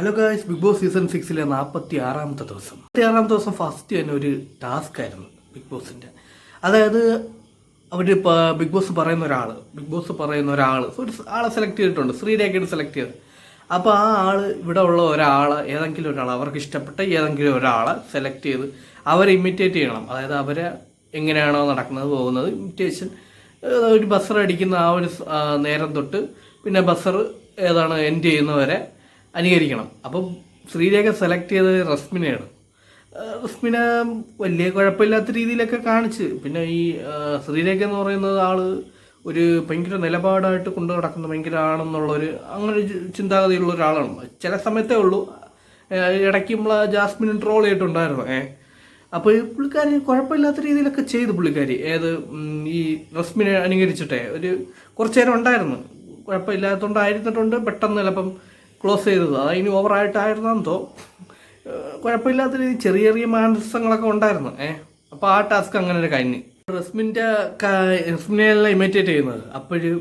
Hello guys Bigg Boss season സിക്സിലെ നാൽപ്പത്തി ആറാമത്തെ ദിവസം. നാൽപ്പത്തി ആറാമത്തെ ദിവസം ഫസ്റ്റ് തന്നെ ഒരു ടാസ്ക് ആയിരുന്നു ബിഗ് ബോസിന്റെ അതായത് അവർ ബിഗ് ബോസ് പറയുന്ന ഒരാൾ ബിഗ് ബോസ് പറയുന്ന ഒരാൾ ഒരു ആളെ സെലക്ട് ചെയ്തിട്ടുണ്ട് ശ്രീരേഖയുടെ സെലക്ട് ചെയ്ത്. അപ്പോൾ ആ ആൾ ഇവിടെ ഉള്ള ഒരാൾ ഏതെങ്കിലും ഒരാൾ അവർക്ക് ഇഷ്ടപ്പെട്ട ഏതെങ്കിലും ഒരാളെ സെലക്ട് ചെയ്ത് അവരെ ഇമിറ്റേറ്റ് ചെയ്യണം. അതായത് അവരെ എങ്ങനെയാണോ നടക്കുന്നത് പോകുന്നത് ഇമിറ്റേഷൻ ഒരു ബസർ അടിക്കുന്ന ആ ഒരു നേരം തൊട്ട് പിന്നെ ബസർ ഏതാണ് എൻഡ് ചെയ്യുന്നവരെ അനുകരിക്കണം അപ്പം ശ്രീരേഖ സെലക്ട് ചെയ്തത് റസ്മിനെയാണ്. റസ്മിന വലിയ കുഴപ്പമില്ലാത്ത രീതിയിലൊക്കെ കാണിച്ച്. പിന്നെ ഈ ശ്രീരേഖ എന്ന് പറയുന്നത് ആൾ ഒരു ഭയങ്കര നിലപാടായിട്ട് കൊണ്ടു നടക്കുന്ന ഭയങ്കര ആണെന്നുള്ളൊരു അങ്ങനെ ഒരു ചിന്താഗതിയുള്ള ഒരാളാണ്. ചില സമയത്തേ ഉള്ളൂ. ഇടയ്ക്ക് നമ്മൾ ജാസ്മിനും ട്രോൾ ചെയ്തിട്ടുണ്ടായിരുന്നു. ഏഹ് അപ്പോൾ ഈ പുള്ളിക്കാരി കുഴപ്പമില്ലാത്ത രീതിയിലൊക്കെ ചെയ്തു പുള്ളിക്കാരി. ഏത് ഈ റസ്മിനെ അനുകരിച്ചിട്ടേ. ഒരു കുറച്ച് നേരം ഉണ്ടായിരുന്നു. കുഴപ്പമില്ലാത്തതുകൊണ്ടായിരുന്നിട്ടുണ്ട് പെട്ടെന്ന് ചിലപ്പം ക്ലോസ് ചെയ്തത്. അത് ഇനി ഓവറായിട്ടായിരുന്നെന്ന് തോ. ഏഹ്, കുഴപ്പമില്ലാത്ത രീതി ചെറിയ ചെറിയ മാനസങ്ങളൊക്കെ ഉണ്ടായിരുന്നു. ഏഹ് അപ്പോൾ ആ ടാസ്ക് അങ്ങനെ ഒരു കഴിഞ്ഞ് റസ്മിന്റെ റസ്മിനെയല്ല ഇമിറ്റേറ്റ് ചെയ്യുന്നത്. അപ്പോഴും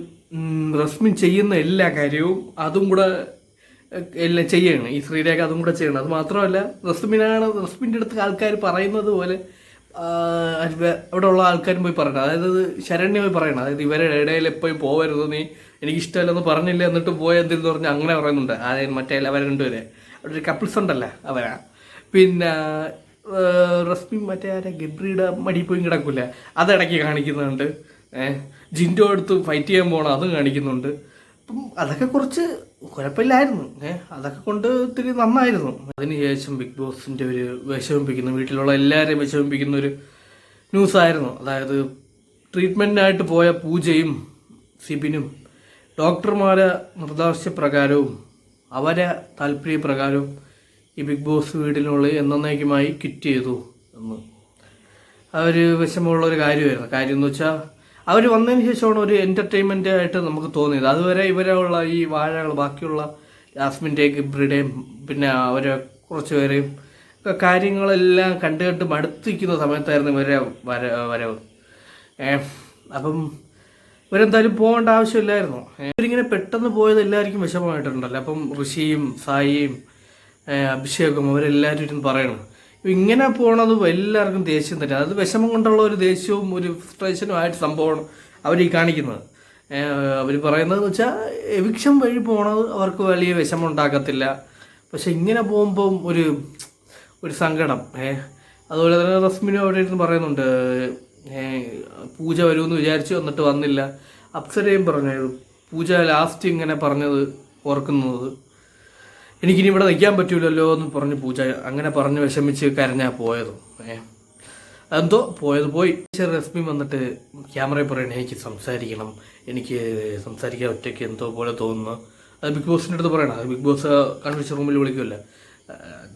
റസ്മിൻ ചെയ്യുന്ന എല്ലാ കാര്യവും അതും കൂടെ എല്ലാം ചെയ്യണം. ഈ ശ്രീരേഖ അതും കൂടെ ചെയ്യണം. അത് മാത്രമല്ല റസ്മിനാണ് റസ്മിന്റെ അടുത്ത് ആൾക്കാർ പറയുന്നത് പോലെ അവിടെ ഉള്ള ആൾക്കാരും പോയി പറയണം. അതായത് ശരണ്യ പോയി പറയണം. അതായത് ഇവരുടെ ഇടയിൽ എപ്പോഴും പോകരുത് നീ. എനിക്ക് ഇഷ്ടമല്ലെന്ന് പറഞ്ഞില്ല എന്നിട്ട് പോയ എന്തെന്ന് പറഞ്ഞ് അങ്ങനെ പറയുന്നുണ്ട്. അതായത് മറ്റേ അവരെ രണ്ടുപേരെ. അവിടെ ഒരു കപ്പിൾസ് ഉണ്ടല്ലോ അവരാ. പിന്നെ റസ്മി മറ്റേ ആരെ? ഗബ്രിയുടെ മടി പോയി കിടക്കൂല അതിടയ്ക്ക് കാണിക്കുന്നുണ്ട്. ഏഹ് ജിൻഡോ എടുത്ത് ഫൈറ്റ് ചെയ്യാൻ പോകണം അതും കാണിക്കുന്നുണ്ട്. അപ്പം അതൊക്കെ കുറച്ച് കുഴപ്പമില്ലായിരുന്നു. ഏഹ് അതൊക്കെ കൊണ്ട് ഇത്തിരി നന്നായിരുന്നു. അതിനുശേഷം ബിഗ് ബോസിന്റെ ഒരു വിഷമിപ്പിക്കുന്ന. വീട്ടിലുള്ള എല്ലാവരെയും വിഷമിപ്പിക്കുന്ന ഒരു ന്യൂസായിരുന്നു അതായത് ട്രീറ്റ്മെന്റിനായിട്ട് പോയ പൂജയും സിബിനും ഡോക്ടർമാരെ നിർദ്ദേശപ്രകാരവും അവരെ താല്പര്യപ്രകാരവും ഈ ബിഗ് ബോസ് വീടിനുള്ളിൽ എന്നേക്കുമായി കിറ്റ് ചെയ്തു എന്ന്. ആ ഒരു വിഷമമുള്ള ഒരു കാര്യമായിരുന്നു. കാര്യം എന്ന് വെച്ചാൽ അവർ വന്നതിന് ശേഷമാണ് ഒരു എന്റർടൈൻമെന്റ് ആയിട്ട് നമുക്ക് തോന്നിയത്. അതുവരെ ഇവരെ ഉള്ള ഈ വാഴകൾ ബാക്കിയുള്ള ജാസ്മിന്റെയും ഗിബ്രിയുടെയും പിന്നെ അവരെ കുറച്ച് പേരെയും കാര്യങ്ങളെല്ലാം കണ്ടു കണ്ട് മടുത്തിരിക്കുന്ന സമയത്തായിരുന്നു ഇവരെ വര വരവ്. അപ്പം ഇവരെന്തായാലും പോകേണ്ട ആവശ്യമില്ലായിരുന്നു. ഇവരിങ്ങനെ പെട്ടെന്ന് പോയത് എല്ലാവർക്കും വിഷമമായിട്ടുണ്ടല്ലോ. അപ്പം ഋഷിയും സായിയും അഭിഷേകും അവരെല്ലാവരും ഇരുന്ന് പറയണം. ഇങ്ങനെ പോണത് എല്ലാവർക്കും ദേഷ്യം തന്നെ. അത് വിഷമം കൊണ്ടുള്ള ഒരു ദേഷ്യവും ഒരു ഫ്രസ്ട്രേഷനും ആയിട്ട് സംഭവമാണ് അവർ ഈ കാണിക്കുന്നത് അവർ പറയുന്നതെന്ന് വെച്ചാൽ എവിക്ഷം വഴി പോണത് അവർക്ക് വലിയ വിഷമം ഉണ്ടാക്കത്തില്ല. പക്ഷെ ഇങ്ങനെ പോകുമ്പം ഒരു ഒരു സങ്കടം. ഏഹ് അതുപോലെ തന്നെ റസ്മിനും അവിടെ ഇരുന്ന് പറയുന്നുണ്ട്. പൂജ വരുമെന്ന് വിചാരിച്ചു എന്നിട്ട് വന്നില്ല. അപ്സരയും പറഞ്ഞു പൂജ ലാസ്റ്റ് ഇങ്ങനെ പറഞ്ഞത് ഓർക്കുന്നത്. എനിക്കിനി ഇവിടെ നിൽക്കാൻ പറ്റൂലല്ലോ എന്ന് പറഞ്ഞ് പൂജ അങ്ങനെ പറഞ്ഞ് വിഷമിച്ച് കരഞ്ഞാ പോയത്. ഏ എന്തോ പോയത് പോയി. റസ്മി വന്നിട്ട് ക്യാമറയിൽ പറയണേ എനിക്ക് സംസാരിക്കണം. എനിക്ക് സംസാരിക്കാൻ ഒറ്റയ്ക്ക് എന്തോ പോലെ തോന്നുന്നു. അത് ബിഗ് ബോസിന്റെ അടുത്ത് പറയണം. അത് ബിഗ് ബോസ് കൺവെൻഷൻ റൂമിൽ വിളിക്കുമല്ല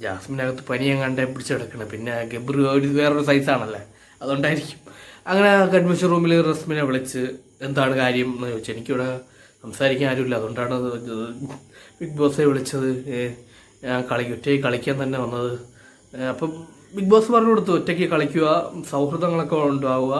ജാസ്മിനകത്ത് പനിയും കണ്ടേ പിടിച്ച് കിടക്കണം. പിന്നെ ഗബ്രു വേറൊരു സൈസാണല്ലേ അതുകൊണ്ടായിരിക്കും. അങ്ങനെ കൺവെൻഷൻ റൂമിൽ റസ്മിനെ വിളിച്ച് എന്താണ് കാര്യം എന്ന് ചോദിച്ചു. എനിക്കിവിടെ സംസാരിക്കാൻ ആരുമില്ല. അതുകൊണ്ടാണ് ബിഗ് ബോസെ വിളിച്ചത്. കളി ഒറ്റയ്ക്ക് കളിക്കാൻ തന്നെ വന്നത്. അപ്പം ബിഗ് ബോസ് പറഞ്ഞു കൊടുത്തു ഒറ്റയ്ക്ക് കളിക്കുക സൗഹൃദങ്ങളൊക്കെ ഉണ്ടാവുക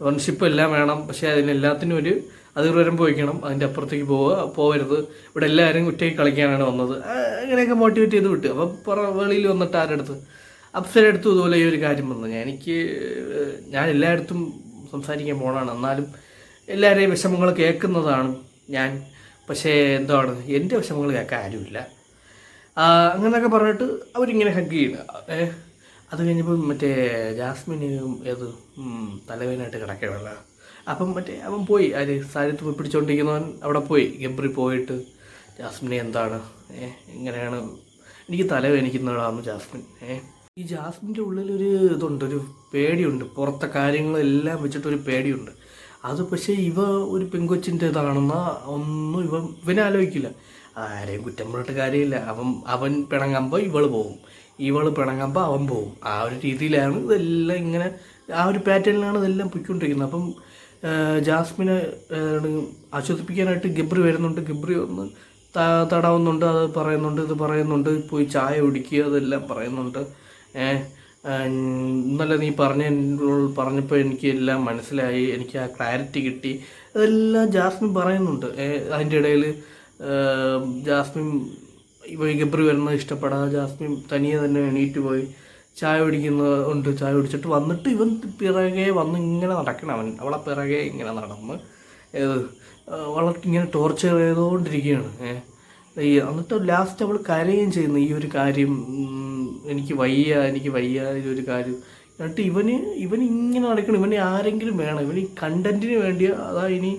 ഫ്രണ്ട്ഷിപ്പ് എല്ലാം വേണം. പക്ഷേ അതിനെല്ലാത്തിനും ഒരു അതിർവരം പോയിക്കണം. അതിന്റെ അപ്പുറത്തേക്ക് പോവുക പോകരുത് ഇവിടെ എല്ലാവരും ഒറ്റയ്ക്ക് കളിക്കാനാണ് വന്നത്. അങ്ങനെയൊക്കെ മോട്ടിവേറ്റ് ചെയ്ത് വിട്ടു. അപ്പം പുറ വെളിയിൽ വന്നിട്ട് ആരുടെ അടുത്ത് അപ്സര എടുത്തു ഇതുപോലെ ഈ ഒരു കാര്യം വന്നു. ഞാൻ എനിക്ക് ഞാൻ എല്ലായിടത്തും സംസാരിക്കാൻ പോകണമാണ് എന്നാലും എല്ലാവരെയും വിഷമങ്ങൾ കേൾക്കുന്നതാണ് ഞാൻ. പക്ഷേ എന്താണ് എന്റെ വിഷമങ്ങൾ കേൾക്കാൻ ആരുമില്ല. അങ്ങനെയൊക്കെ പറഞ്ഞിട്ട് അവരിങ്ങനെ ഹഗ് ചെയ്യുക അത് കഴിഞ്ഞപ്പോൾ മറ്റേ ജാസ്മിന് ഏത് തലവേനായിട്ട് കിടക്കണല്ലോ അപ്പം മറ്റേ അവൻ പോയി. ആര് സാരിത്ത് പോയി പിടിച്ചോണ്ടിരിക്കുന്നവൻ അവിടെ പോയി. ഗബ്രി പോയിട്ട് ജാസ്മിനെ എന്താണ്? ഏഹ് എങ്ങനെയാണ്? എനിക്ക് തലവേനിക്കുന്നവളാണ് ജാസ്മിൻ. ഏ ഈ ജാസ്മിന്റെ ഉള്ളിലൊരു ഇതുണ്ട് ഒരു പേടിയുണ്ട്. പുറത്തെ കാര്യങ്ങളെല്ലാം വെച്ചിട്ടൊരു പേടിയുണ്ട്. അത് പക്ഷേ ഇവ ഒരു പെങ്കൊച്ചിന്റെ ഇതാണെന്ന ഒന്നും ഇവ ഇവനെ ആലോചിക്കില്ല. ആരെയും കുറ്റം പറഞ്ഞിട്ട് കാര്യമില്ല. അവൻ അവൻ പിണങ്ങുമ്പോൾ ഇവൾ പോകും ഇവൾ പിണങ്ങുമ്പോൾ അവൻ പോകും ആ ഒരു രീതിയിലാണ് ഇതെല്ലാം ഇങ്ങനെ ആ ഒരു പാറ്റേണിലാണ് ഇതെല്ലാം പൊയ്ക്കൊണ്ടിരിക്കുന്നത്. അപ്പം ജാസ്മിനെ ആശ്വസിപ്പിക്കാനായിട്ട് ഗബ്രി വരുന്നുണ്ട്. ഗബ്രി ഒന്ന് തടവുന്നുണ്ട് അത് പറയുന്നുണ്ട് ഇത് പറയുന്നുണ്ട്. പോയി ചായ കുടിക്കുക അതെല്ലാം പറയുന്നുണ്ട്. ഇന്നലെ നീ പറഞ്ഞ പറഞ്ഞപ്പോൾ എനിക്ക് എല്ലാം മനസ്സിലായി. എനിക്ക് ആ ക്ലാരിറ്റി കിട്ടി. അതെല്ലാം ജാസ്മിൻ പറയുന്നുണ്ട്. അതിന്റെ ഇടയിൽ ജാസ്മിൻ ഇപ്പോൾ ഗബ്രി വരുന്നത് ഇഷ്ടപ്പെടാതെ ജാസ്മിൻ തനിയെ തന്നെ എണീറ്റ് പോയി ചായ കുടിക്കുന്നത് ഉണ്ട്. ചായ കുടിച്ചിട്ട് വന്നിട്ട് ഇവൻ പിറകെ വന്ന് ഇങ്ങനെ നടക്കണം. അവൻ അവളെ പിറകെ ഇങ്ങനെ നടന്ന് ഇങ്ങനെ ടോർച്ചർ ചെയ്തുകൊണ്ടിരിക്കുകയാണ്. ഏഹ് ഈ എന്നിട്ട് ലാസ്റ്റ് അവൾ കരയുകയും ചെയ്യുന്നു ഈ ഒരു കാര്യം എനിക്ക് വയ്യ എനിക്ക് വയ്യ ഈ ഒരു കാര്യം. എന്നിട്ട് ഇവന് ഇവൻ ഇങ്ങനെ നടക്കണം ഇവന് ആരെങ്കിലും വേണം ഇവന് ഈ കണ്ടന്റിന് വേണ്ടി അതാ ഇനി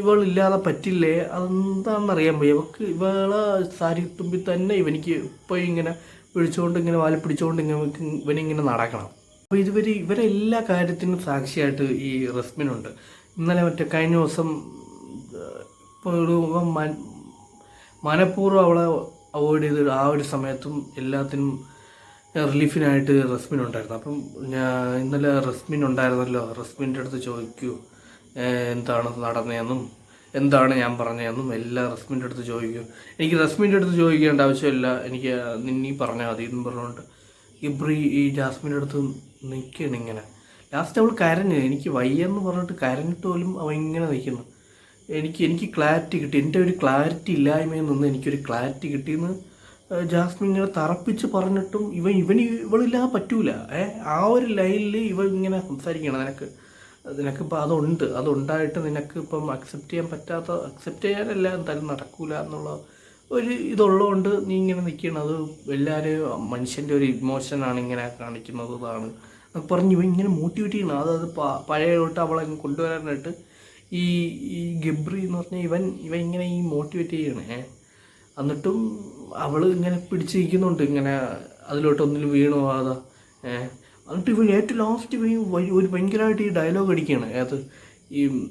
ഇവളില്ലാതെ പറ്റില്ലേ അതെന്താണെന്ന് അറിയാൻ വയ്യ. ഇവക്ക് ഇവളെ സാരി തുമ്പി തന്നെ ഇവനിക്ക് ഇപ്പോൾ ഇങ്ങനെ വിളിച്ചുകൊണ്ട് ഇങ്ങനെ വാൽ പിടിച്ചുകൊണ്ട് ഇങ്ങനെ ഇവനിങ്ങനെ നടക്കണം. അപ്പോൾ ഇതുവരെ ഇവരെ എല്ലാ കാര്യത്തിനും സാക്ഷിയായിട്ട് ഈ റസ്മിനുണ്ട്. ഇന്നലെ മറ്റേ കഴിഞ്ഞ ദിവസം ഇപ്പോൾ ഒരു മനഃപൂർവം അവളെ അവോയ്ഡ് ചെയ്ത് ആ ഒരു സമയത്തും എല്ലാത്തിനും റിലീഫിനായിട്ട് റസ്മിൻ ഉണ്ടായിരുന്നു. അപ്പം ഞാൻ ഇന്നലെ റസ്മിൻ ഉണ്ടായിരുന്നല്ലോ. റസ്മിന്റെ അടുത്ത് ചോദിക്കൂ എന്താണ് നടന്നതെന്നും എന്താണ് ഞാൻ പറഞ്ഞതെന്നും എല്ലാം റസ്മിന്റെ അടുത്ത് ചോദിക്കൂ. എനിക്ക് റസ്മിന്റെ അടുത്ത് ചോദിക്കേണ്ട ആവശ്യമില്ല. എനിക്ക് നിന്നീ പറഞ്ഞാൽ മതി എന്നും പറഞ്ഞുകൊണ്ട് ഇബ്രി ഈ ജാസ്മിന്റെ അടുത്ത് നിൽക്കുകയാണ് ഇങ്ങനെ. ലാസ്റ്റ് അവൾ കരഞ്ഞ് എനിക്ക് വയ്യെന്ന് പറഞ്ഞിട്ട് കരഞ്ഞിട്ട് പോലും അവൻ ഇങ്ങനെ നിൽക്കുന്നു. എനിക്ക് എനിക്ക് ക്ലാരിറ്റി കിട്ടി. എന്റെ ഒരു ക്ലാരിറ്റി ഇല്ലായ്മയിൽ നിന്ന് എനിക്കൊരു ക്ലാരിറ്റി കിട്ടിയെന്ന് ജാസ്മിൻ ഇങ്ങനെ തറപ്പിച്ച് പറഞ്ഞിട്ടും ഇവൻ ഇവന് ഇവളില്ലാതെ പറ്റൂല. ഏ ആ ഒരു ലൈനിൽ ഇവ ഇങ്ങനെ സംസാരിക്കണം നിനക്ക്. നിനക്കിപ്പോൾ അതുണ്ട്. അതുണ്ടായിട്ട് നിനക്ക് ഇപ്പം അക്സെപ്റ്റ് ചെയ്യാൻ പറ്റാത്ത അക്സെപ്റ്റ് ചെയ്യാനല്ല എന്തായാലും നടക്കൂല എന്നുള്ള ഒരു ഇതുള്ളതുകൊണ്ട് നീ ഇങ്ങനെ നിൽക്കണം അത് എല്ലാവരെയും മനുഷ്യന്റെ ഒരു ഇമോഷനാണ് ഇങ്ങനെ കാണിക്കുന്നത് ഇതാണ്. പറഞ്ഞു ഇവ ഇങ്ങനെ മോട്ടിവേറ്റ് ചെയ്യണം. അതായത് പഴയ തൊട്ട് അവളെ കൊണ്ടുവരാനായിട്ട് ഈ ഈ ഗബ്രി എന്ന് പറഞ്ഞാൽ ഇവൻ ഇവൻ ഇങ്ങനെ ഈ മോട്ടിവേറ്റ് ചെയ്യണേ. ഏ. എന്നിട്ടും അവൾ ഇങ്ങനെ പിടിച്ചിരിക്കുന്നുണ്ട് ഇങ്ങനെ അതിലോട്ടൊന്നിലും വീണു ഏ ഏഹ് എന്നിട്ട് ഇവൻ ഏറ്റവും ലാസ്റ്റ് ഒരു ഭയങ്കരമായിട്ട് ഈ ഡയലോഗ് അടിക്കുകയാണ് അത് ഈ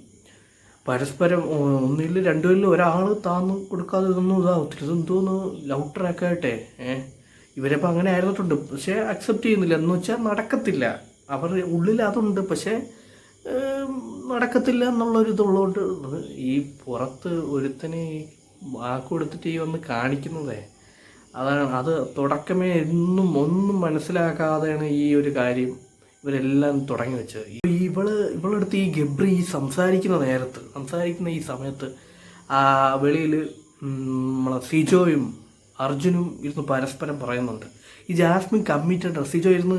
പരസ്പരം ഒന്നിൽ രണ്ടുപേരിൽ ഒരാൾ താന്ന് കൊടുക്കാതെ ഇതൊന്നും ഇതാവത്തില്ല ഇതെന്തോന്ന് ലവ് ട്രാക്ക് ആയിട്ടെ. ഏഹ് ഇവരപ്പോൾ അങ്ങനെ ആയിരുന്നിട്ടുണ്ട്. പക്ഷേ അക്സെപ്റ്റ് ചെയ്യുന്നില്ല. എന്ന് വെച്ചാൽ നടക്കത്തില്ല. അവർ ഉള്ളിൽ അതുണ്ട്. പക്ഷേ ഏം, നടക്കത്തില്ല എന്നുള്ളൊരു ഇതുള്ളതുകൊണ്ട് ഈ പുറത്ത് ഒരുത്തനെ വാക്ക് കൊടുത്തിട്ട് ഈ വന്ന് കാണിക്കുന്നതേ അതാണ് അത് തുടക്കമേ എന്നും ഒന്നും മനസ്സിലാക്കാതെയാണ് ഈ ഒരു കാര്യം ഇവരെല്ലാം തുടങ്ങി വെച്ചത്. ഇവൾ ഇവളടുത്ത് ഈ ഗബ്രി ഈ സംസാരിക്കുന്ന നേരത്ത് സംസാരിക്കുന്ന ഈ സമയത്ത് ആ വെളിയിൽ നമ്മളെ സിജോയും അർജുനും ഇരുന്ന് പരസ്പരം പറയുന്നുണ്ട്. ഈ ജാസ്മിൻ കമ്മിറ്റഡ് സിജോ ഇരുന്ന്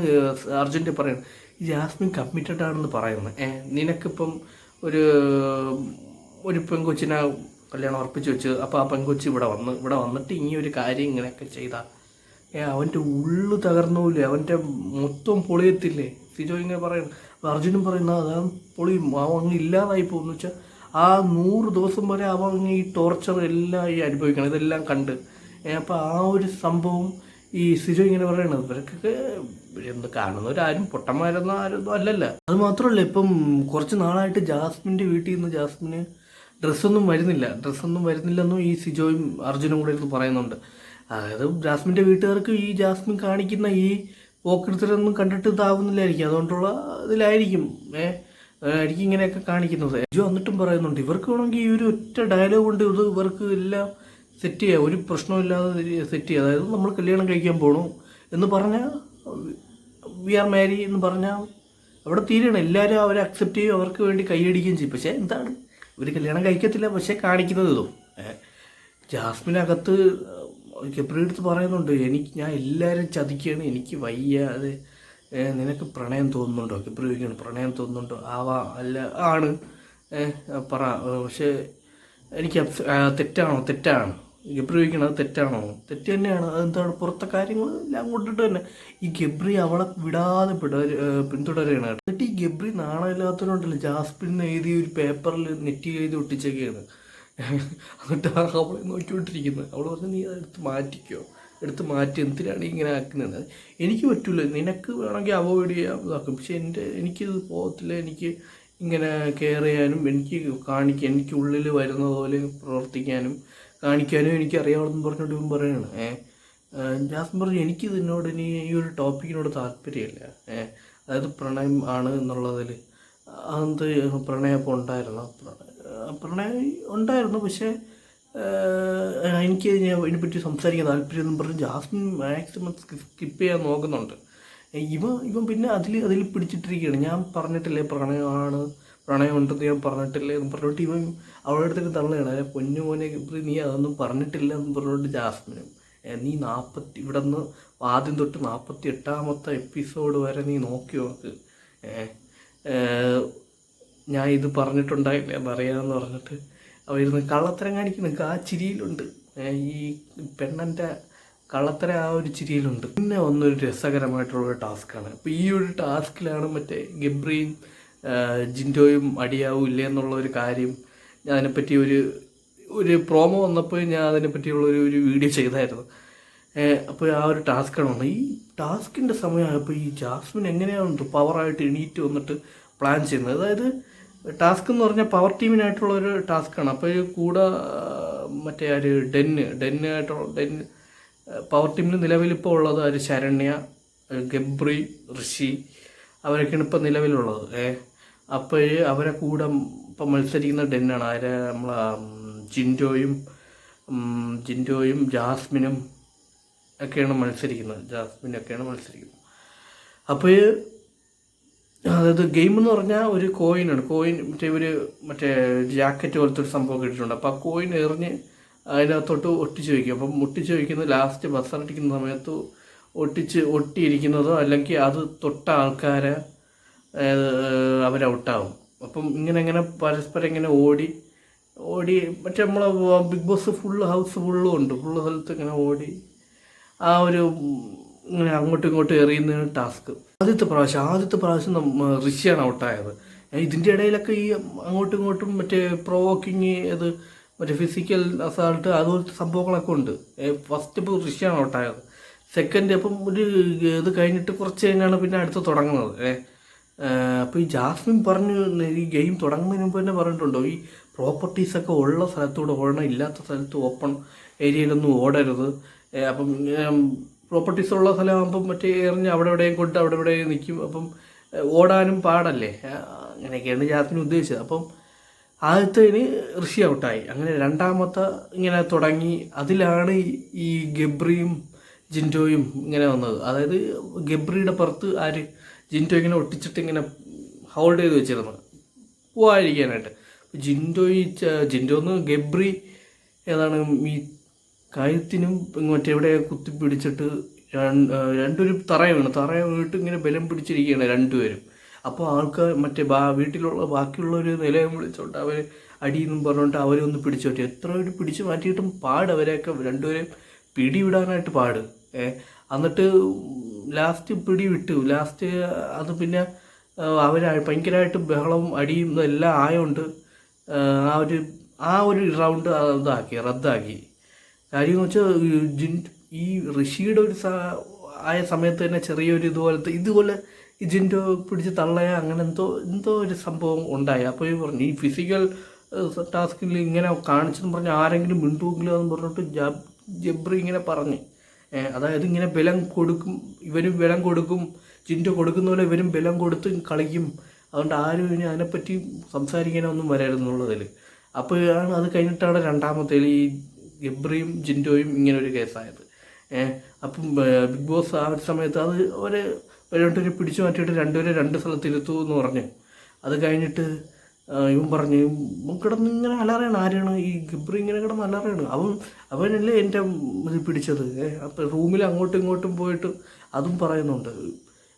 അർജുന്റെ പറയുന്നു ഈ ജാസ്മിൻ കമ്മിറ്റഡ് ആണെന്ന് പറയുന്നത്. ഏ നിനക്കിപ്പം ഒരു ഒരു പെൺകൊച്ചിനെ കല്യാണം ഉറപ്പിച്ച് വെച്ച് അപ്പോൾ ആ പെൺകൊച്ചി ഇവിടെ വന്ന് ഇവിടെ വന്നിട്ട് ഇനി ഒരു കാര്യം ഇങ്ങനെയൊക്കെ ചെയ്താൽ ഏ അവന്റെ ഉള്ളു തകർന്നൂലേ അവന്റെ മൊത്തം പൊളിയത്തില്ലേ? സിജോ ഇങ്ങനെ പറയുന്നു. അർജുനും പറയുന്ന അതാ പൊളിയും അവൻ അങ്ങ് ഇല്ലാതായി പോകുന്നു. വെച്ചാൽ ആ നൂറ് ദിവസം വരെ അവൻ ഈ ടോർച്ചർ എല്ലാം ഈ അനുഭവിക്കണം. ഇതെല്ലാം കണ്ട്. അപ്പോൾ ആ ഒരു സംഭവം ഈ സിജോ ഇങ്ങനെ പറയണത്. ഇവർക്കൊക്കെ എന്ത് കാണുന്നവരാരും പൊട്ടന്മാരൊന്നും ആരൊന്നും അല്ലല്ല. അത് മാത്രമല്ല ഇപ്പം കുറച്ച് നാളായിട്ട് ജാസ്മിന്റെ വീട്ടിൽ നിന്ന് ജാസ്മിന് ഡ്രസ്സൊന്നും വരുന്നില്ല. ഡ്രസ്സൊന്നും വരുന്നില്ലെന്നും ഈ സിജോയും അർജുനും കൂടെ ഇരുന്ന് പറയുന്നുണ്ട്. അതായത് ജാസ്മിന്റെ വീട്ടുകാർക്ക് ഈ ജാസ്മിൻ കാണിക്കുന്ന ഈ പോക്കെടുത്തരൊന്നും കണ്ടിട്ട് ഇതാവുന്നില്ലായിരിക്കും. അതുകൊണ്ടുള്ള ഇതിലായിരിക്കും. ഏ ആയിരിക്കും ഇങ്ങനെയൊക്കെ കാണിക്കുന്നത്. സിജോ എന്നിട്ടും പറയുന്നുണ്ട് ഇവർക്ക് വേണമെങ്കിൽ ഈ ഒരു ഒറ്റ ഡയലോഗ് കൊണ്ട് ഇത് ഇവർക്ക് എല്ലാം സെറ്റ് ചെയ്യുക ഒരു പ്രശ്നമില്ലാതെ സെറ്റ് ചെയ്യുക അതായത് നമ്മൾ കല്യാണം കഴിക്കാൻ പോകണു എന്ന് പറഞ്ഞാൽ വി ആർ മാരി എന്ന് പറഞ്ഞാൽ അവിടെ തീരണം എല്ലാവരും അവരെ അക്സെപ്റ്റ് ചെയ്യും അവർക്ക് വേണ്ടി കൈയടിക്കുകയും ചെയ്യും. പക്ഷേ എന്താണ്? ഇവർ കല്യാണം കഴിക്കത്തില്ല പക്ഷേ കാണിക്കുന്നത് ഇതും. ജാസ്മിനകത്ത് ഗബ്രി പറയുന്നുണ്ട് എനിക്ക് ഞാൻ എല്ലാവരും ചതിക്കുകയാണ് എനിക്ക് വയ്യ അത് നിനക്ക് പ്രണയം തോന്നുന്നുണ്ടോ? ഗബ്രി പ്രണയം തോന്നുന്നുണ്ടോ? ആവാ അല്ല ആണ്. പറ പക്ഷേ എനിക്ക് തെറ്റാണോ? തെറ്റാണ്. ഗബ്രി അത് തെറ്റാണോ? തെറ്റ് തന്നെയാണ്. അതെന്താണ് പുറത്തെ കാര്യങ്ങൾ എല്ലാം കൊണ്ടിട്ട് തന്നെ. ഈ ഗബ്രി അവളെ വിടാതെ പിന്തുടരുകയാണ് എന്നിട്ട് ഈ ഗബ്രി നാണമില്ലാത്തവരുണ്ടല്ലോ. ജാസ്പിൻ എഴുതി ഒരു പേപ്പറിൽ നെറ്റി എഴുതി ഒട്ടിച്ചേക്കുകയാണ്. എന്നിട്ട് അവളെ നോക്കിക്കൊണ്ടിരിക്കുന്നത് അവൾ പറഞ്ഞു നീ അതെടുത്ത് മാറ്റിക്കോ. എടുത്ത് മാറ്റി എന്തിനാണ് ഇങ്ങനെ ആക്കുന്നത്? എനിക്ക് പറ്റില്ല നിനക്ക് വേണമെങ്കിൽ അവോയ്ഡ് ചെയ്യാം ഇതാക്കും. പക്ഷെ എന്റെ എനിക്കിത് പോകത്തില്ല. എനിക്ക് ഇങ്ങനെ കെയർ ചെയ്യാനും എനിക്ക് കാണിക്കാൻ എനിക്ക് ഉള്ളിൽ വരുന്ന പ്രവർത്തിക്കാനും കാണിക്കാനും എനിക്ക് അറിയാമെന്ന് പറഞ്ഞിട്ട് ഇവൻ പറയാണ്. ജാസ്മിൻ പറഞ്ഞു എനിക്ക് ഇതിനോട് ഇനി ഈ ഒരു ടോപ്പിക്കിനോട് താല്പര്യമില്ല. അതായത് പ്രണയം ആണ് എന്നുള്ളതിൽ അത് പ്രണയം അപ്പോൾ ഉണ്ടായിരുന്നു? പ്രണയം ഉണ്ടായിരുന്നു പക്ഷേ എനിക്ക് ഞാൻ ഇതിനെപ്പറ്റി സംസാരിക്കാൻ താല്പര്യം എന്ന് പറഞ്ഞ് ജാസ്മിൻ മാക്സിമം സ്കിപ്പ് ചെയ്യാൻ നോക്കുന്നുണ്ട്. ഇവ ഇവ പിന്നെ അതിൽ അതിൽ പിടിച്ചിട്ടിരിക്കുകയാണ്. ഞാൻ പറഞ്ഞിട്ടില്ലേ പ്രണയമാണ് പ്രണയം ഉണ്ടെന്ന് ഞാൻ പറഞ്ഞിട്ടില്ല എന്ന് പറഞ്ഞിട്ട് ഇവൻ അവളുടെ അടുത്തേക്ക് തള്ളുകയാണ്. "ഏ, പൊന്നു മോനെ നീ അതൊന്നും പറഞ്ഞിട്ടില്ല എന്ന് പറഞ്ഞിട്ട് ജാസ്മിനും നീ നാൽപ്പത്തി ഇവിടെ നിന്ന് ആദ്യം തൊട്ട് നാൽപ്പത്തി എട്ടാമത്തെ എപ്പിസോഡ് വരെ നീ നോക്കി നോക്ക്. ഞാൻ ഇത് പറഞ്ഞിട്ടുണ്ടായില്ല എന്നറിയാമെന്ന് പറഞ്ഞിട്ട് അവരിരുന്ന് കള്ളത്തരം കാണിക്കുന്നു. ആ ചിരിയിലുണ്ട്. ഈ പെണ്ണന്റെ കള്ളത്തര ആ ഒരു ചിരിയിലുണ്ട്. പിന്നെ ഒന്നൊരു രസകരമായിട്ടുള്ള ടാസ്ക്കാണ്. അപ്പോൾ ഈ ഒരു ടാസ്കിലാണ് മറ്റേ ഗബ്രിയും ആ, അടിയാവും ഇല്ലേ എന്നുള്ള ഒരു കാര്യം ഞാൻ അതിനെപ്പറ്റി ഒരു ഒരു പ്രോമോ വന്നപ്പോൾ ഞാൻ അതിനെപ്പറ്റിയുള്ള ഒരു ഒരു വീഡിയോ ചെയ്തായിരുന്നു. അപ്പോൾ ആ ഒരു ടാസ്ക്കാണ് വന്നത്. ഈ ടാസ്കിന്റെ സമയമായപ്പോൾ ഈ ജാസ്മിൻ എങ്ങനെയാണ് പവറായിട്ട് എണീറ്റ് വന്നിട്ട് പ്ലാൻ ചെയ്യുന്നത്? അതായത് ടാസ്ക് എന്ന് പറഞ്ഞാൽ പവർ ടീമിനായിട്ടുള്ള ഒരു ടാസ്ക്കാണ് അപ്പോൾ കൂടെ മറ്റേ ആ ഡെന്ന് ഡെന്ന് ഡെന്നായിട്ടുള്ള ഡെന്ന് പവർ ടീമിൽ നിലവിലിപ്പോൾ ഉള്ളത് ഒരു ശരണ്യ ഗബ്രി ഋഷി അവരൊക്കെയാണ് ഇപ്പോൾ നിലവിലുള്ളത്. ഏ അപ്പോൾ അവരെ കൂടെ ഇപ്പം മത്സരിക്കുന്ന ഡെന്നാണ് ആരെ നമ്മളെ ജിൻഡോയും ജിൻഡോയും ജാസ്മിനും ഒക്കെയാണ് മത്സരിക്കുന്നത്. ജാസ്മിനൊക്കെയാണ് മത്സരിക്കുന്നത്. അപ്പോൾ അതായത് ഗെയിം എന്ന് പറഞ്ഞാൽ ഒരു കോയിനാണ്. കോയിൻ മറ്റേ ഒരു മറ്റേ ജാക്കറ്റ് പോലത്തെ ഒരു സംഭവം കിട്ടിയിട്ടുണ്ട് അപ്പോൾ ആ കോയിൻ എറിഞ്ഞ് അതിനകത്തോട്ട് ഒട്ടിച്ച് വയ്ക്കും അപ്പം ഒട്ടിച്ച് വയ്ക്കുന്നത് ലാസ്റ്റ് ബസ്സറടിക്കുന്ന സമയത്ത് ഒട്ടിച്ച് ഒട്ടിയിരിക്കുന്നതോ അല്ലെങ്കിൽ അത് തൊട്ട ആൾക്കാരെ അവർ ഔട്ടാവും. അപ്പം ഇങ്ങനെ ഇങ്ങനെ പരസ്പരം ഇങ്ങനെ ഓടി ഓടി മറ്റേ നമ്മളെ ബിഗ് ബോസ് ഫുള്ള് ഹൗസ് ഫുള്ളും ഉണ്ട്. ഫുള്ള് സ്ഥലത്ത് ഇങ്ങനെ ഓടി ആ ഒരു ഇങ്ങനെ അങ്ങോട്ടും ഇങ്ങോട്ടും എറിയുന്ന ടാസ്ക്. ആദ്യത്തെ പ്രാവശ്യം ആദ്യത്തെ പ്രാവശ്യം ഋഷിയാണ് ഔട്ടായത്. ഇതിന്റെ ഇടയിലൊക്കെ ഈ അങ്ങോട്ടും ഇങ്ങോട്ടും മറ്റേ പ്രൊവോക്കിങ് ഇത് മറ്റേ ഫിസിക്കൽ അസാൾട്ട് അതുപോലത്തെ സംഭവങ്ങളൊക്കെ ഉണ്ട്. ഫസ്റ്റ് ഇപ്പോൾ ഋഷിയാണ് ഔട്ടായത്. സെക്കൻഡ് അപ്പം ഒരു ഇത് കഴിഞ്ഞിട്ട് കുറച്ച് കഴിഞ്ഞാണ് പിന്നെ അടുത്ത് തുടങ്ങുന്നത്. ഏ അപ്പോൾ ഈ ജാസ്മിൻ പറഞ്ഞു ഈ ഗെയിം തുടങ്ങുന്നതിന് മുമ്പ് തന്നെ പറഞ്ഞിട്ടുണ്ടോ? ഈ പ്രോപ്പർട്ടീസൊക്കെ ഉള്ള സ്ഥലത്തൂടെ ഓടണം ഇല്ലാത്ത സ്ഥലത്ത് ഓപ്പൺ ഏരിയയിലൊന്നും ഓടരുത്. അപ്പം പ്രോപ്പർട്ടീസ് ഉള്ള സ്ഥലമാകുമ്പം മറ്റേ എറിഞ്ഞ് അവിടെ എവിടെയും കൊണ്ട് അവിടെ എവിടെയും നിൽക്കും അപ്പം ഓടാനും പാടല്ലേ? അങ്ങനെയൊക്കെയാണ് ജാസ്മിൻ ഉദ്ദേശിച്ചത്. അപ്പം ആദ്യത്തേന് ഋഷി ഔട്ടായി. അങ്ങനെ രണ്ടാമത്തെ ഇങ്ങനെ തുടങ്ങി. അതിലാണ് ഈ ഗബ്രിയും ജിൻഡോയും ഇങ്ങനെ വന്നത്. അതായത് ഗബ്രിയുടെ പുറത്ത് ആര് ജിന്റോ ഇങ്ങനെ ഒട്ടിച്ചിട്ട് ഇങ്ങനെ ഹോൾഡ് ചെയ്ത് വെച്ചിരുന്നു പോവാതിരിക്കാനായിട്ട്. ഈ ജിന്റോ ജിൻഡോ എന്ന് ഗബ്രി ഏതാണ് ഈ കഴുത്തിനും മറ്റേ എവിടെ കുത്തിപ്പിടിച്ചിട്ട് രണ്ട് രണ്ടൊരു തറ വീണ്. തറ വീണിട്ട് ഇങ്ങനെ ബലം പിടിച്ചിരിക്കുകയാണ് രണ്ടുപേരും. അപ്പോൾ ആൾക്കാർ മറ്റേ ബാ വീട്ടിലുള്ള ബാക്കിയുള്ളവർ നിലയം വിളിച്ചോണ്ട് അവർ അടിയെന്നും പറഞ്ഞുകൊണ്ട് അവരെ ഒന്ന് പറ്റി എത്ര പേര് പിടിച്ചു മാറ്റിയിട്ടും പാട് അവരെയൊക്കെ രണ്ടുപേരെയും പിടിവിടാനായിട്ട് പാട്. എന്നിട്ട് ലാസ്റ്റ് പിടി വിട്ടു ലാസ്റ്റ് അത് പിന്നെ അവർ ഭയങ്കരമായിട്ട് ബഹളവും അടിയും എല്ലാം ആയതുകൊണ്ട് ആ ഒരു ആ ഒരു റൗണ്ട് ഇതാക്കി റദ്ദാക്കി. കാര്യം എന്ന് വെച്ചാൽ ജിൻ ഈ ഋഷിയുടെ ഒരു ആയ സമയത്ത് തന്നെ ചെറിയൊരു ഇതുപോലത്തെ ഇതുപോലെ ജിൻഡോ പിടിച്ച് തള്ളയ അങ്ങനെ എന്തോ എന്തോ ഒരു സംഭവം ഉണ്ടായി. അപ്പോൾ ഈ പറഞ്ഞു ഈ ഫിസിക്കൽ ടാസ്കിൽ ഇങ്ങനെ കാണിച്ചെന്ന് പറഞ്ഞ് ആരെങ്കിലും മിണ്ടുവെങ്കിലും എന്ന് പറഞ്ഞിട്ട് ജബ് ജബ്രി ഇങ്ങനെ പറഞ്ഞ്. അതായത് ഇങ്ങനെ ബലം കൊടുക്കും ഇവരും ബലം കൊടുക്കും ജിൻഡോ കൊടുക്കുന്ന പോലെ ഇവരും ബലം കൊടുത്ത് കളിക്കും. അതുകൊണ്ട് ആരും ഇനി അതിനെപ്പറ്റി സംസാരിക്കാനൊന്നും വരായിരുന്നുള്ളതിൽ അപ്പോൾ ആണ് അത് കഴിഞ്ഞിട്ടാണ് രണ്ടാമത്തെ ഈ ഗബ്രിയും ജിൻഡോയും ഇങ്ങനെ ഒരു കേസായത് അപ്പം ബിഗ് ബോസ് ആ ഒരു സമയത്ത് അത് ഒരു രണ്ടുപേരെ പിടിച്ചു മാറ്റിയിട്ട് രണ്ടുപേരെ രണ്ട് സ്ഥലത്തിരുത്തു എന്ന് പറഞ്ഞ്. അത് കഴിഞ്ഞിട്ട് ഇവൻ പറഞ്ഞു ഇവൻ കിടന്ന് ഇങ്ങനെ അലറാണ് ആരാണ്? ഈ ഗബ്രി ഇങ്ങനെ കിടന്ന് അലറാണ് അവൻ അവനല്ലേ എന്റെ ഇത് പിടിച്ചത്? അപ്പം റൂമിൽ അങ്ങോട്ടും ഇങ്ങോട്ടും പോയിട്ട് അതും പറയുന്നുണ്ട്.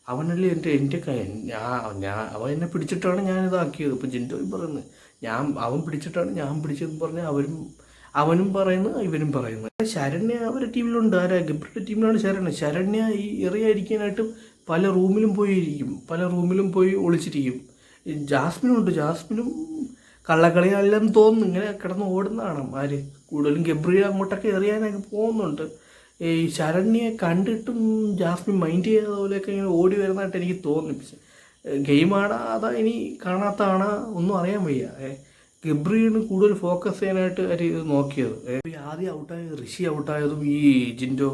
അവനല്ലേ എന്റെ എന്റെ ഞാൻ ഞാൻ അവൻ എന്നെ പിടിച്ചിട്ടാണ് ഞാൻ ഇതാക്കിയത് ഇപ്പം ജിൻഡോയും പറയുന്നത് ഞാൻ അവൻ പിടിച്ചിട്ടാണ് ഞാൻ പിടിച്ചതെന്ന് പറഞ്ഞാൽ അവരും അവനും പറയുന്നു ഇവനും പറയുന്നു ശരണ്യ അവരുടെ ടീമിലുണ്ട്. ആരാ? ഗബ്രിയുടെ ടീമിലാണ് ശരണ്യ. ശരണ്യ ഈ എറിയായിരിക്കാനായിട്ട് പല റൂമിലും പോയി ഇരിക്കും പല റൂമിലും പോയി ഒളിച്ചിരിക്കും. ജാസ്മിനും ഉണ്ട്. ജാസ്മിനും കള്ളക്കളിയല്ലെന്ന് തോന്നുന്നു. ഇങ്ങനെ കിടന്ന് ഓടുന്നതാണ് ആര്. കൂടുതലും ഗബ്രിയ അങ്ങോട്ടൊക്കെ എറിയാനൊക്കെ പോകുന്നുണ്ട്. ഈ ശരണ്യെ കണ്ടിട്ടും ജാസ്മിൻ മൈൻഡ് ചെയ്യാത്ത പോലെയൊക്കെ ഇങ്ങനെ ഓടി വരുന്നതായിട്ട് എനിക്ക് തോന്നി. പക്ഷെ ഗെയിമാണ് അതാ ഇനി കാണാത്താണ് ഒന്നും അറിയാൻ വയ്യ. ഗബ്രിയാണ് കൂടുതൽ ഫോക്കസ് ചെയ്യാനായിട്ട് അവർ ഇത് നോക്കിയത്. ആദ്യം ഔട്ടായ ഋഷി ഔട്ടായതും ഈ ജിൻഡോ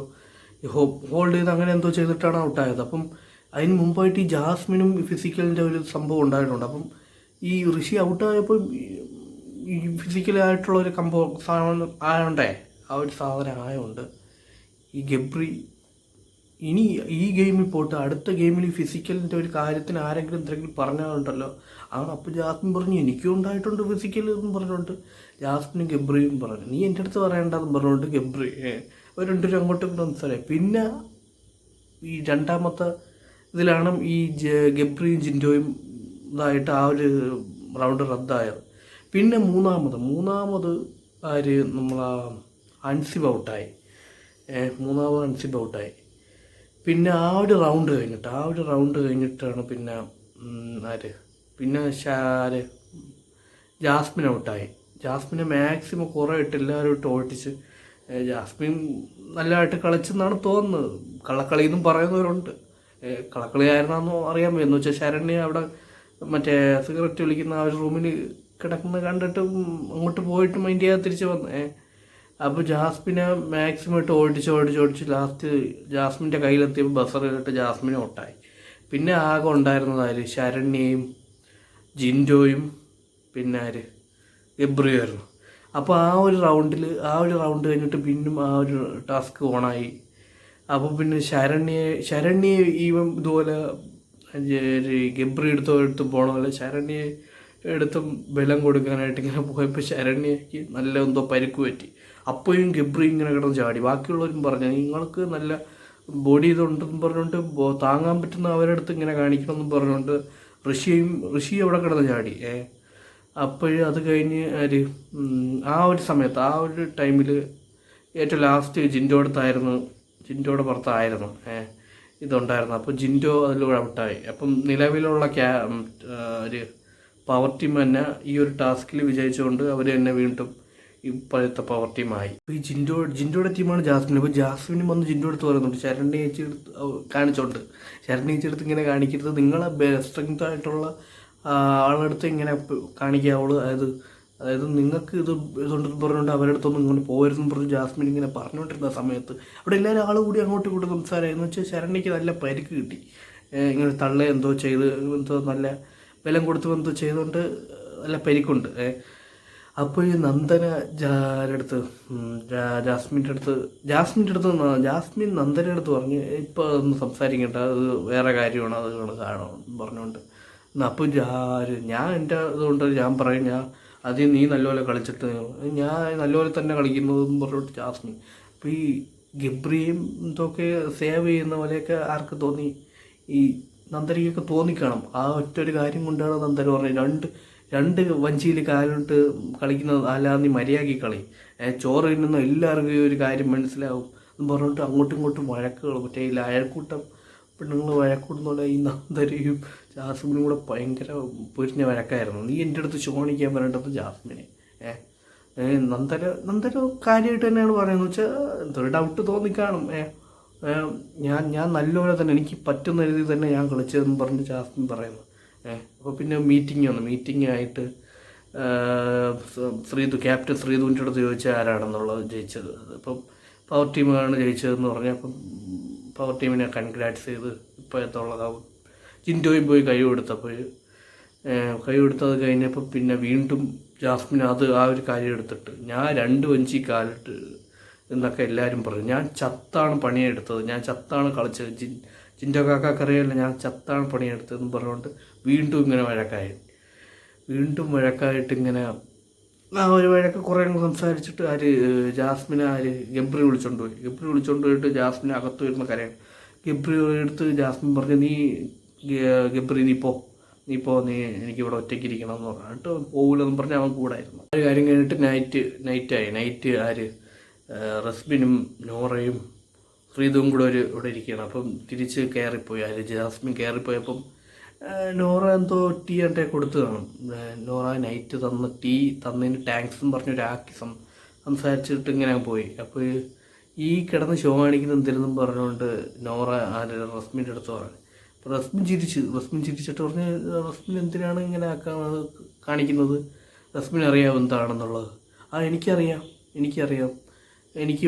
ഹോൾഡ് ചെയ്ത് അങ്ങനെ എന്തോ ചെയ്തിട്ടാണ് ഔട്ടായത് അപ്പം അതിന് മുമ്പായിട്ട് ഈ ജാസ്മിനും ഫിസിക്കലിന്റെ ഒരു സംഭവം ഉണ്ടായിട്ടുണ്ട്. അപ്പം ഈ ഋഷി ഔട്ടായപ്പോൾ ഈ ഫിസിക്കലായിട്ടുള്ള ഒരു കമ്പോ സാധനം ആയോണ്ടേ ആ ഒരു സാധനം ആയതുകൊണ്ട് ഈ ഗബ്രി ഇനി ഈ ഗെയിമിൽ പോട്ട് അടുത്ത ഗെയിമിൽ ഈ ഫിസിക്കലിന്റെ ഒരു കാര്യത്തിന് ആരെങ്കിലും എന്തെങ്കിലും പറഞ്ഞാലുണ്ടല്ലോ ആണ് അപ്പോൾ ജാസ്മിൻ പറഞ്ഞു എനിക്കും ഉണ്ടായിട്ടുണ്ട് ഫിസിക്കൽ എന്ന് പറഞ്ഞുകൊണ്ട്. ജാസ്മിനും ഗബ്രിയും പറഞ്ഞു നീ എന്റെ അടുത്ത് പറയേണ്ടതെന്ന് പറഞ്ഞുകൊണ്ട് ഗബ്രി ഒരു രണ്ടുപേരും അങ്ങോട്ടും സംസാരം പിന്നെ ഈ രണ്ടാമത്തെ ഇതിലാണ് ഈ ഗബ്രിയും ജിൻഡോയും ഇതായിട്ട് ആ ഒരു റൗണ്ട് റദ്ദായത്. പിന്നെ മൂന്നാമത് മൂന്നാമത് ആര് നമ്മളാ അൻസിബ് ഔട്ടായി. മൂന്നാമത് അൻസിബ് ഔട്ടായി. പിന്നെ ആ ഒരു റൗണ്ട് കഴിഞ്ഞിട്ട് ആ ഒരു റൗണ്ട് കഴിഞ്ഞിട്ടാണ് പിന്നെ ആര്? പിന്നെ ആര്? ജാസ്മിൻ ഔട്ടായി. ജാസ്മിനെ മാക്സിമം കുറേ ഇട്ട് എല്ലാവരും ഇട്ട് ഓട്ടിച്ച് ജാസ്മിൻ നല്ലതായിട്ട് കളിച്ചെന്നാണ് തോന്നുന്നത്. കള്ളക്കളി എന്നും പറയുന്നവരുണ്ട്. ഏ, കളക്കളി അറിയാൻ വയ്യ എന്ന് വെച്ചാൽ ശരണ്യ അവിടെ മറ്റേ സിഗരറ്റ് വലിക്കുന്ന ആ ഒരു റൂമിൽ കിടക്കുന്ന കണ്ടിട്ട് അങ്ങോട്ട് പോയിട്ട് മൈൻഡ് ചെയ്യാതെ തിരിച്ച് വന്നേ. അപ്പോൾ ജാസ്മിനെ മാക്സിമം ഇട്ട് ഓടിച്ച് ഓടിച്ച് ഓടിച്ച് ലാസ്റ്റ് ജാസ്മിന്റെ കയ്യിലെത്തിയപ്പോൾ കേട്ട് ജാസ്മിനെ ഒട്ടായി പിന്നെ ആകെ ഉണ്ടായിരുന്നത് ശരണ്യയും ജിൻഡോയും പിന്നെ ആര്? ഗബ്രിയായിരുന്നു അപ്പോൾ ആ ഒരു റൗണ്ടിൽ ആ ഒരു റൗണ്ട് കഴിഞ്ഞിട്ട് പിന്നും ആ ഒരു ടാസ്ക് ഓണായി അപ്പോൾ പിന്നെ ശരണ്യെ ശരണ്യെ ഈവൻ ഇതുപോലെ ഗബ്രി എടുത്തോ എടുത്ത് പോണ പോലെ ശരണ്യെ എടുത്തും ബലം കൊടുക്കാനായിട്ട് ഇങ്ങനെ പോയപ്പോൾ ശരണ്യക്ക് നല്ല എന്തോ പരിക്ക് പറ്റി. അപ്പോഴും ഗബ്രി ഇങ്ങനെ കിടന്ന് ചാടി. ബാക്കിയുള്ളവരും പറഞ്ഞു നിങ്ങൾക്ക് നല്ല ബോഡി ഇതുണ്ടെന്ന് പറഞ്ഞുകൊണ്ട് താങ്ങാൻ പറ്റുന്ന അവരുടെ അടുത്ത് ഇങ്ങനെ കാണിക്കണമെന്ന് പറഞ്ഞുകൊണ്ട് ഋഷിയും ഋഷി അവിടെ കിടന്ന് ചാടി. ഏ അപ്പോഴും അത് കഴിഞ്ഞ് ആ ഒരു സമയത്ത് ആ ഒരു ടൈമിൽ ഏറ്റവും ലാസ്റ്റ് ജിന്റെ അടുത്തായിരുന്നു ജിൻഡോയുടെ പുറത്തായിരുന്നു. ഇതുണ്ടായിരുന്നു. അപ്പോൾ ജിൻഡോ അതിലൂടെ ഔട്ടായി. അപ്പം നിലവിലുള്ള ക്യാ ഒരു പവർ ടീം തന്നെ ഈ ഒരു ടാസ്കിൽ വിജയിച്ചുകൊണ്ട് അവർ തന്നെ വീണ്ടും ഇപ്പോഴത്തെ പവർ ടീമായി അപ്പോൾ ഈ ജിൻഡോ ജിൻഡോയുടെ ടീമാണ് ജാസ്മിൻ. അപ്പോൾ ജാസ്മിനും വന്ന് ജിൻഡോ എടുത്ത് പറയുന്നുണ്ട്. ശരണ്യ ചേച്ചി കാണിച്ചോണ്ട്. ശരണ്യ ചേച്ചി എടുത്ത് ഇങ്ങനെ കാണിക്കരുത്. നിങ്ങളെ സ്ട്രെങ്ത് ആയിട്ടുള്ള ആളെടുത്ത് ഇങ്ങനെ കാണിക്കാവുള്ളൂ. അതായത് അതായത് നിങ്ങൾക്ക് ഇത് ഇതുണ്ടെന്ന് പറഞ്ഞുകൊണ്ട് അവരുടെ അടുത്തൊന്നും ഇങ്ങനെ പോകരുതെന്ന് പറഞ്ഞ് ജാസ്മിൻ ഇങ്ങനെ പറഞ്ഞുകൊണ്ടിരുന്ന സമയത്ത് അവിടെ എല്ലാവരും ആൾ കൂടി അങ്ങോട്ടും ഇങ്ങോട്ടും സംസാരമായിരുന്നു വെച്ചാൽ ശരണ്യക്ക് നല്ല പരിക്ക് കിട്ടി. ഇങ്ങനെ തള്ള എന്തോ ചെയ്ത് എന്തോ നല്ല ബലം കൊടുത്തു എന്തോ ചെയ്തുകൊണ്ട് നല്ല പരിക്കുണ്ട്. അപ്പോൾ ഈ നന്ദന അടുത്ത് ജാസ്മിന്റെ അടുത്ത് ജാസ്മിന്റെ അടുത്ത് ജാസ്മിൻ നന്ദനയുടെ അടുത്ത് പറഞ്ഞ് ഇപ്പോൾ ഒന്ന് സംസാരിക്കട്ടെ അത് വേറെ കാര്യമാണ് അത് എന്ന് പറഞ്ഞുകൊണ്ട്. അപ്പോൾ ഞാൻ എന്റെ ഇതുകൊണ്ട് ഞാൻ പറയും ഞാൻ ആദ്യം നീ നല്ലപോലെ കളിച്ചിട്ട് ഞാൻ നല്ലപോലെ തന്നെ കളിക്കുന്നതെന്ന് പറഞ്ഞിട്ട് ജാസ്മിൻ അപ്പോൾ ഈ ഗബ്രിയും ഇതൊക്കെ സേവ് ചെയ്യുന്ന പോലെയൊക്കെ ആർക്ക് തോന്നി? ഈ നന്ദരിക്കൊക്കെ തോന്നിക്കണം. ആ ഒറ്റ ഒരു കാര്യം കൊണ്ടാണ് നന്ദരി പറഞ്ഞത്. രണ്ട് രണ്ട് വഞ്ചിയിൽ കാലിട്ട് കളിക്കുന്നത് അല്ലാതെ നീ മര്യാദയ്ക്ക് കളി. ചോറ് തിന്നുന്ന എല്ലാവർക്കും ഒരു കാര്യം മനസ്സിലാവും എന്ന് പറഞ്ഞിട്ട് അങ്ങോട്ടും ഇങ്ങോട്ടും വഴക്കുകൾ. മറ്റേ ഈ അയൽക്കൂട്ടം പെണ്ണുങ്ങൾ വഴക്കൂടുന്നുള്ള ഈ നന്ദരയും ജാസ്മിനും കൂടെ ഭയങ്കര പൊരിഞ്ഞ വഴക്കായിരുന്നു. നീ എന്റെ അടുത്ത് ചോണിക്കാൻ പറയേണ്ടത് ജാസ്മിനെ. ഏഹ് നന്ദര നന്ദര കാര്യമായിട്ട് തന്നെയാണ് പറയുന്നത്. വെച്ചാൽ എന്തൊരു ഡൗട്ട് തോന്നിക്കാണും ഏഹ് ഞാൻ ഞാൻ നല്ലപോലെ തന്നെ എനിക്ക് പറ്റുന്ന രീതിയിൽ തന്നെ ഞാൻ കളിച്ചതെന്ന് പറഞ്ഞ് ജാസ്മിൻ പറയുന്നു. ഏഹ് അപ്പോൾ പിന്നെ മീറ്റിംഗ് വന്നു മീറ്റിംഗ് ആയിട്ട് ശ്രീതു ക്യാപ്റ്റൻ ശ്രീതുവിന്റെ അടുത്ത് ചോദിച്ചാൽ ആരാണെന്നുള്ളത് ജയിച്ചത്. അപ്പം പവർ ടീമാണ് ജയിച്ചതെന്ന് പറഞ്ഞാൽ അപ്പം പവർ ടീമിനെ കൺഗ്രാറ്റ്സ് ചെയ്ത് ഇപ്പോഴത്തുള്ളതാവും ജിൻഡോയും പോയി കൈ കൊടുത്തപ്പോൾ കൈ കൊടുത്തത് കഴിഞ്ഞപ്പോൾ പിന്നെ വീണ്ടും ജാസ്മിൻ അത് ആ ഒരു കാര്യം എടുത്തിട്ട് ഞാൻ രണ്ട് വഞ്ചി കാലിട്ട് എന്നൊക്കെ എല്ലാവരും പറഞ്ഞു. ഞാൻ ചത്താണ് പണിയെടുത്തത്. ഞാൻ ചത്താണ് കളിച്ചത്. ജിൻ ജിൻഡോ കാക്കറിയല്ല ഞാൻ ചത്താണ് പണിയെടുത്തതെന്ന് പറഞ്ഞുകൊണ്ട് വീണ്ടും ഇങ്ങനെ വഴക്കായി. വീണ്ടും വഴക്കായിട്ട് ഇങ്ങനെ ആ ഒരു വഴക്ക് കുറേ സംസാരിച്ചിട്ട് ആര് ജാസ്മിനെ ആര് ഗബ്രി വിളിച്ചോണ്ട് പോയി. ഗബ്രി വിളിച്ചോണ്ട് പോയിട്ട് ജാസ്മിനെ അകത്ത് വരുന്ന കരയാണ് ഗബ്രി എടുത്ത് ജാസ്മിൻ പറഞ്ഞു നീ ഗബ്രി നീ പോ നീ പോ നീ എനിക്ക് ഇവിടെ ഒറ്റയ്ക്ക് ഇരിക്കണം എന്ന് പറഞ്ഞിട്ട് പോകില്ലെന്ന് പറഞ്ഞ് അവൻ കൂടായിരുന്നു. ഒരു കാര്യം കഴിഞ്ഞിട്ട് നൈറ്റ് നൈറ്റായി നൈറ്റ് ആര്? റസ്ബിനും നോറയും ശ്രീതും കൂടെ ഒരു ഇവിടെ ഇരിക്കുകയാണ്. അപ്പം തിരിച്ച് കയറിപ്പോയി. ആര്? ജാസ്മിൻ കയറിപ്പോയപ്പം നോറ എന്തോ ടീ എന്റെ കൊടുത്തു കാണും. നോറ നൈറ്റ് തന്ന ടീ തന്നതിന് ടാങ്ക്സ് എന്ന് പറഞ്ഞ് ഒരാക്കി സം സംസാരിച്ചിട്ട് ഇങ്ങനെ പോയി. അപ്പോൾ ഈ കിടന്ന് ഷോ കാണിക്കുന്ന എന്തിനെന്നും പറഞ്ഞുകൊണ്ട് നോറ ആര്? റസ്മിന്റെ അടുത്ത് പറഞ്ഞു. റസ്മിൻ ചിരിച്ച്. റസ്മിൻ ചിരിച്ചിട്ട് പറഞ്ഞ് റസ്മിൻ എന്തിനാണ് ഇങ്ങനെ കാണിക്കുന്നത്? റസ്മിൻ അറിയാം എന്താണെന്നുള്ളത്. ആ എനിക്കറിയാം. എനിക്കറിയാം. എനിക്ക്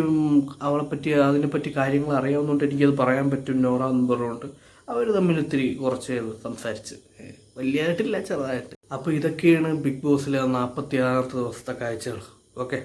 അവളെപ്പറ്റി അതിനെപ്പറ്റി കാര്യങ്ങൾ അറിയാവുന്നതുകൊണ്ട് എനിക്കത് പറയാൻ പറ്റും നോറ എന്ന് പറഞ്ഞുകൊണ്ട് അവർ തമ്മിൽ ഒത്തിരി കുറച്ച് സംസാരിച്ച്. വലിയതായിട്ടില്ല ചെറുതായിട്ട്. അപ്പോൾ ഇതൊക്കെയാണ് ബിഗ് ബോസിലെ നാൽപ്പത്തി ആറാമത്തെ ദിവസത്തെ കാഴ്ചകൾ. ഓക്കെ.